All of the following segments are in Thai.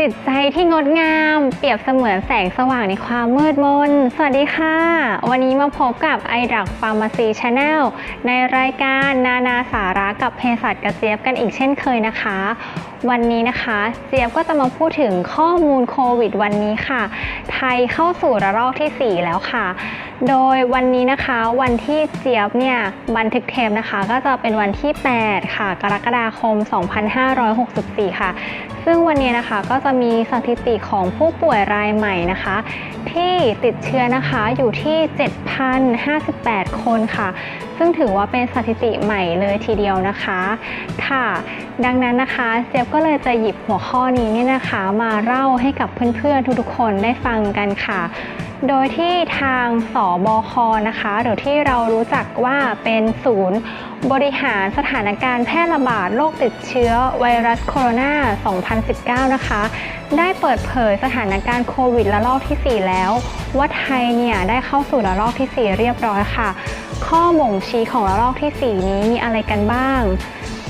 จิตใจที่งดงาม เปรียบเสมือนแสงสว่างในความมืดมน สวัสดีค่ะ วันนี้มาพบกับไอดักฟาร์มาซีชาแนลในรายการนานาสาระกับเภสัชกระเจี๊ยบกันอีกเช่นเคยนะคะ วันนี้นะคะเจี๊ยบก็จะมาพูดถึงข้อมูลโควิดวันนี้ค่ะ ไทยเข้าสู่ระลอกทีสี่4 แล้วค่ะ โดยวันนี้นะคะวันที่เจี๊ยบเนี่ยบันทึกเทปนะคะ ก็จะเป็นวันที่ 8 ค่ะ กรกฎาคม 2564 ค่ะ ซึ่งวันนี้นะคะก็จะมีสถิติของผู้ป่วยรายใหม่นะคะ ที่ติดเชื้อนะคะอยู่ที่ 7,058 คนค่ะซึ่งถือว่าเป็นสถิติใหม่เลยทีเดียวนะคะค่ะ ดังนั้นนะคะเจฟก็เลยจะหยิบหัวข้อนี้เนี่ยนะคะ มาเล่าให้กับเพื่อนๆทุกๆคนได้ฟังกันค่ะโดยที่ทางสบคนะคะหรือที่เรารู้จักว่าเป็นศูนย์บริหารสถานการณ์แพร่ระบาดโรคติดเชื้อไวรัสโคโรนา 2019 นะคะ ได้เปิดเผยสถานการณ์โควิดระลอกที่ 4 แล้ว ว่าไทยเนี่ยได้เข้าสู่ระลอกที่ 4 เรียบร้อยค่ะ ข้อบ่งชี้ของระลอกที่ 4 นี้มีอะไรกันบ้าง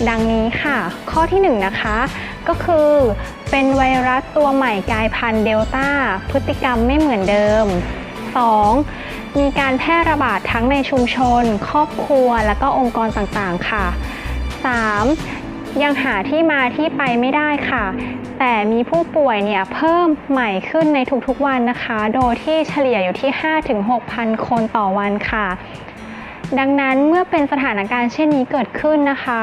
ดังนี้ค่ะ ข้อที่ 1 นะคะ ก็คือ เป็นไวรัสตัวใหม่กลายพันธุ์เดลต้า พฤติกรรมไม่เหมือนเดิม 2. มีการแพร่ระบาดทั้งในชุมชน ครอบครัว และก็องค์กรต่างๆ ค่ะ 3. ยังหาที่มาที่ไปไม่ได้ค่ะ แต่มีผู้ป่วยเนี่ยเพิ่มใหม่ขึ้นในทุกๆวันนะคะ โดยที่เฉลี่ยอยู่ที่ 5-6,000 คนต่อวันค่ะ ดังนั้นเมื่อเป็นสถานการณ์เช่นนี้เกิดขึ้นนะคะ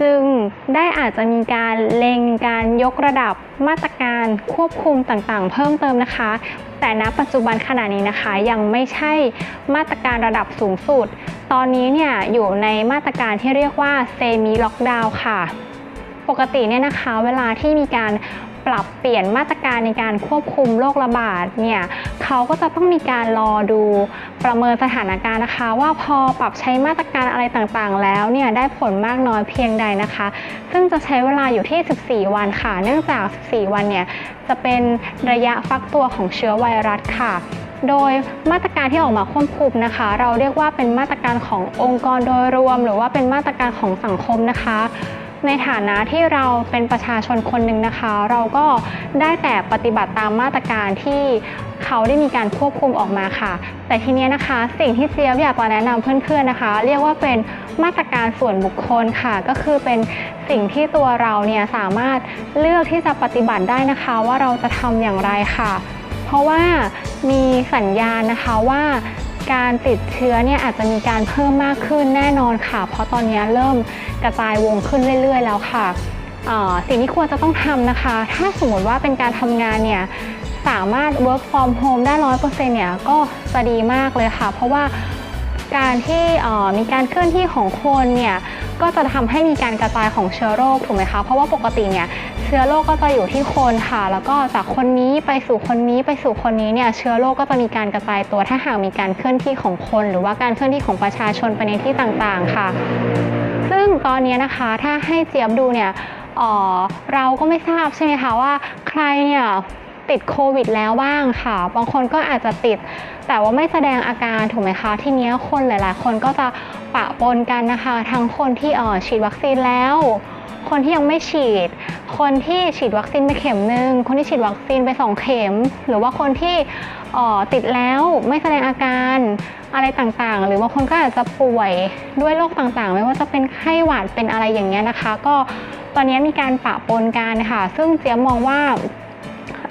จึงได้อาจจะมีการเล็งการยกระดับมาตรการควบคุมต่างๆ เพิ่มเติมนะคะ แต่ณปัจจุบันขณะนี้นะคะ ยังไม่ใช่มาตรการระดับสูงสุด ตอนนี้เนี่ยอยู่ในมาตรการที่เรียกว่าเซมิล็อกดาวน์ค่ะ ปกติเนี่ยนะคะ เวลาที่มีการ ปรับเปลี่ยนมาตรการในการควบคุมโรคระบาดเนี่ยเขาก็จะต้องมีการรอดูประเมินสถานการณ์นะคะ ว่าพอปรับใช้มาตรการอะไรต่างๆ แล้วเนี่ยได้ผลมากน้อยเพียงใดนะคะ ซึ่งจะใช้เวลาอยู่ที่ 14 วันค่ะ เนื่องจาก 14 วันเนี่ยจะเป็นระยะฟักตัวของเชื้อไวรัสค่ะโดยมาตรการที่ออกมาควบคุมนะคะ เราเรียกว่าเป็นมาตรการขององค์กรโดยรวม หรือว่าเป็นมาตรการของสังคมนะคะ ในฐานะที่เราเป็นประชาชนคนหนึ่งนะคะ เราก็ได้แต่ปฏิบัติตามมาตรการที่เขาได้มีการควบคุมออกมาค่ะ แต่ทีนี้นะคะ สิ่งที่เจี๊ยบอยากจะแนะนำเพื่อนๆนะคะ เรียกว่าเป็นมาตรการส่วนบุคคลค่ะ ก็คือเป็นสิ่งที่ตัวเราเนี่ยสามารถเลือกที่จะปฏิบัติได้นะคะ ว่าเราจะทำอย่างไรค่ะ เพราะว่ามีสัญญาณนะคะว่า การติดเชื้อเนี่ยอาจจะมีการเพิ่มมากขึ้นแน่นอนค่ะ เพราะตอนนี้เริ่มกระจายวงขึ้นเรื่อย ๆ แล้วค่ะสิ่งที่ควรจะต้องทำนะคะ ถ้าสมมติว่าเป็นการทำงานเนี่ยสามารถ work from home ได้ร้อยเปอร์เซ็นต์เนี่ยก็จะดีมากเลยค่ะ เพราะว่าการที่มีการเคลื่อนที่ของคนเนี่ย ก็จะทำให้มีการกระจายของเชื้อโรคถูกไหมคะเพราะว่าปกติเนี่ยเชื้อโรคก็จะอยู่ที่คนค่ะ แล้วก็จากคนนี้ไปสู่คนนี้ไปสู่คนนี้เนี่ยเชื้อโรคก็จะมีการกระจายตัวถ้าหากมีการเคลื่อนที่ของคน หรือว่าการเคลื่อนที่ของประชาชนไปในที่ต่างๆค่ะ ซึ่งตอนนี้นะคะถ้าให้เจี๊ยบดูเนี่ยเออเราก็ไม่ทราบใช่ไหมคะว่าใครเนี่ย ติดโควิดแล้วบ้างค่ะ บางคนก็อาจจะติด แต่ว่าไม่แสดงอาการถูกไหมคะทีเนี้ยคนหลาย ๆ คนก็จะปะปนกันนะคะ ทั้งคนที่เออฉีดวัคซีนแล้ว คนที่ยังไม่ฉีด คนที่ฉีดวัคซีนไปเข็มหนึ่งคนที่ฉีดวัคซีนไปสองเข็ม หรือว่าคนที่ออติดแล้วไม่แสดงอาการอะไรต่างๆ หรือบางคนก็อาจจะป่วยด้วยโรคต่างๆ ไม่ว่าจะเป็นไข้หวัดเป็นอะไรอย่างเงี้ยนะคะ ก็ตอนนี้มีการปะปนกันค่ะ ซึ่งเจียบมองว่า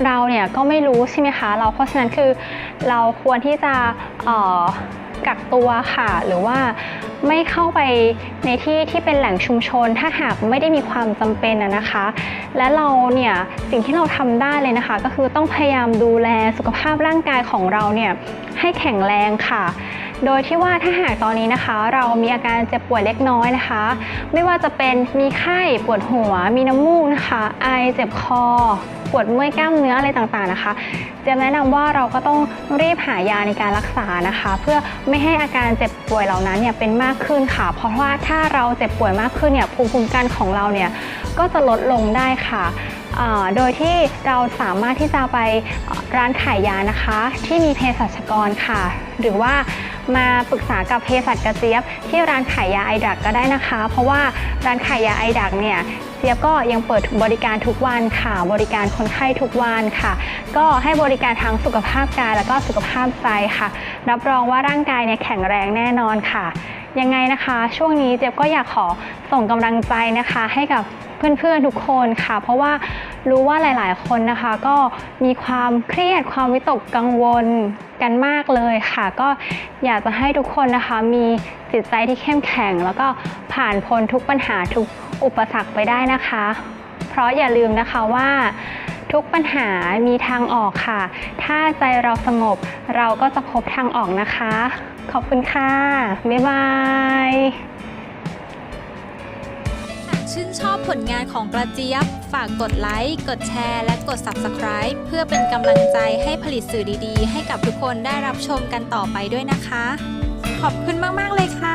เราเนี่ยก็ไม่รู้ใช่ไหมคะ เราเพราะฉะนั้นคือเราควรที่จะกักตัวค่ะ หรือว่าไม่เข้าไปในที่ที่เป็นแหล่งชุมชน ถ้าหากไม่ได้มีความจำเป็นนะคะ และเราเนี่ยสิ่งที่เราทำได้เลยนะคะ ก็คือต้องพยายามดูแลสุขภาพร่างกายของเราเนี่ยให้แข็งแรงค่ะ โดยที่ว่าถ้าหากตอนนี้นะคะ เรามีอาการเจ็บป่วยเล็กน้อยนะคะ ไม่ว่าจะเป็นมีไข้ปวดหัว มีน้ำมูกนะคะ ไอเจ็บคอ ปวดเมื่อยกล้ามเนื้ออะไรต่างๆนะคะจะแนะนำว่าเราก็ต้องรีบหายาในการรักษานะคะ เพื่อไม่ให้อาการเจ็บป่วยเหล่านั้นเนี่ยเป็นมากขึ้นค่ะ เพราะว่าถ้าเราเจ็บป่วยมากขึ้นเนี่ยภูมิคุ้มกันของเราเนี่ยก็จะลดลงได้ค่ะโดยที่เราสามารถที่จะไปร้านขายยานะคะ ที่มีเภสัชกรค่ะ หรือว่า มาปรึกษากับเภสัชกระเจี๊ยบ ที่ร้านขายยาไอดักก็ได้นะคะ เพราะว่าร้านขายยาไอดักเนี่ยเจี๊ยบก็ยังเปิดบริการทุกวันค่ะ บริการคนไข้ทุกวันค่ะ ก็ให้บริการทั้งสุขภาพกายแล้วก็สุขภาพใจค่ะ รับรองว่าร่างกายเนี่ยแข็งแรงแน่นอนค่ะ ยังไงนะคะ ช่วงนี้เจี๊ยบก็อยากขอส่งกำลังใจนะคะ ให้กับเพื่อนๆทุกคนค่ะ เพราะว่ารู้ว่าหลายๆ คนนะคะ ก็มีความเครียดความวิตกกังวล กันมากเลยค่ะ ก็อยากจะให้ทุกคนนะคะมีจิตใจที่เข้มแข็ง แล้วก็ผ่านพ้นทุกปัญหาทุกอุปสรรคไปได้นะคะ เพราะอย่าลืมนะคะว่าทุกปัญหามีทางออกค่ะ ถ้าใจเราสงบเราก็จะพบทางออกนะคะ ขอบคุณค่ะ บ๊ายบาย ชื่นชอบผลงานของกระเจี๊ยบ ฝากกดไลค์ กดแชร์ และกด Subscribe เพื่อเป็นกำลังใจให้ผลิตสื่อดีๆ ให้กับทุกคนได้รับชมกันต่อไปด้วยนะคะ ขอบคุณมาก ๆ เลยค่ะ